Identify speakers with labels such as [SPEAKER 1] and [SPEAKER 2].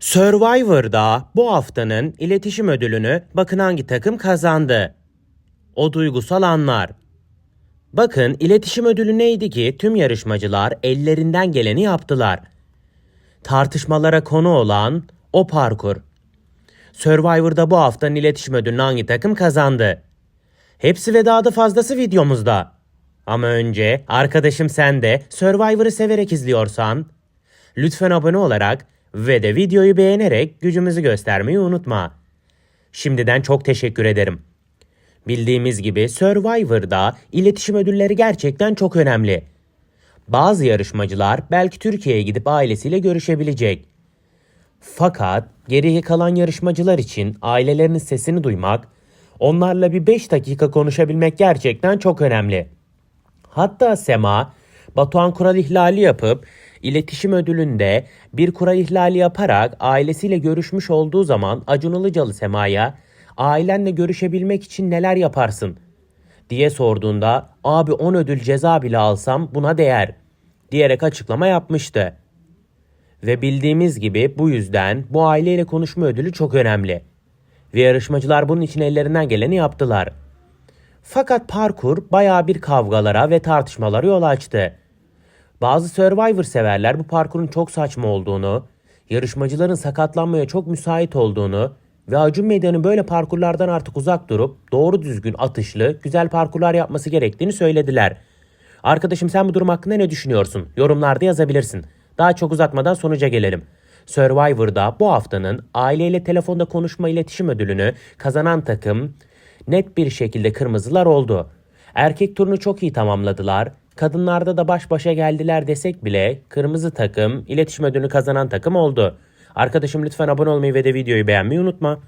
[SPEAKER 1] Survivor'da bu haftanın iletişim ödülünü bakın hangi takım kazandı. O duygusal anlar. Bakın iletişim ödülü neydi ki tüm yarışmacılar ellerinden geleni yaptılar. Tartışmalara konu olan o parkur. Survivor'da bu haftanın iletişim ödülünü hangi takım kazandı? Hepsi ve daha da fazlası videomuzda. Ama önce arkadaşım sen de Survivor'ı severek izliyorsan lütfen abone olarak ve de videoyu beğenerek gücümüzü göstermeyi unutma. Şimdiden çok teşekkür ederim. Bildiğimiz gibi Survivor'da iletişim ödülleri gerçekten çok önemli. Bazı yarışmacılar belki Türkiye'ye gidip ailesiyle görüşebilecek. Fakat geriye kalan yarışmacılar için ailelerinin sesini duymak, onlarla bir 5 dakika konuşabilmek gerçekten çok önemli. Hatta Sema, Batuhan kural ihlali yapıp iletişim ödülünde bir kural ihlali yaparak ailesiyle görüşmüş olduğu zaman Acun Ilıcalı Sema'ya ailenle görüşebilmek için neler yaparsın diye sorduğunda abi 10 ödül ceza bile alsam buna değer diyerek açıklama yapmıştı. Ve bildiğimiz gibi bu yüzden bu aileyle konuşma ödülü çok önemli. Ve yarışmacılar bunun için ellerinden geleni yaptılar. Fakat parkur bayağı bir kavgalara ve tartışmalara yol açtı. Bazı Survivor severler bu parkurun çok saçma olduğunu, yarışmacıların sakatlanmaya çok müsait olduğunu ve Acun Medya'nın böyle parkurlardan artık uzak durup doğru düzgün atışlı, güzel parkurlar yapması gerektiğini söylediler. Arkadaşım sen bu durum hakkında ne düşünüyorsun? Yorumlarda yazabilirsin. Daha çok uzatmadan sonuca gelelim. Survivor'da bu haftanın aileyle telefonda konuşma iletişim ödülünü kazanan takım net bir şekilde kırmızılar oldu. Erkek turunu çok iyi tamamladılar. Kadınlarda da baş başa geldiler desek bile kırmızı takım iletişim ödülünü kazanan takım oldu. Arkadaşım lütfen abone olmayı ve de videoyu beğenmeyi unutma.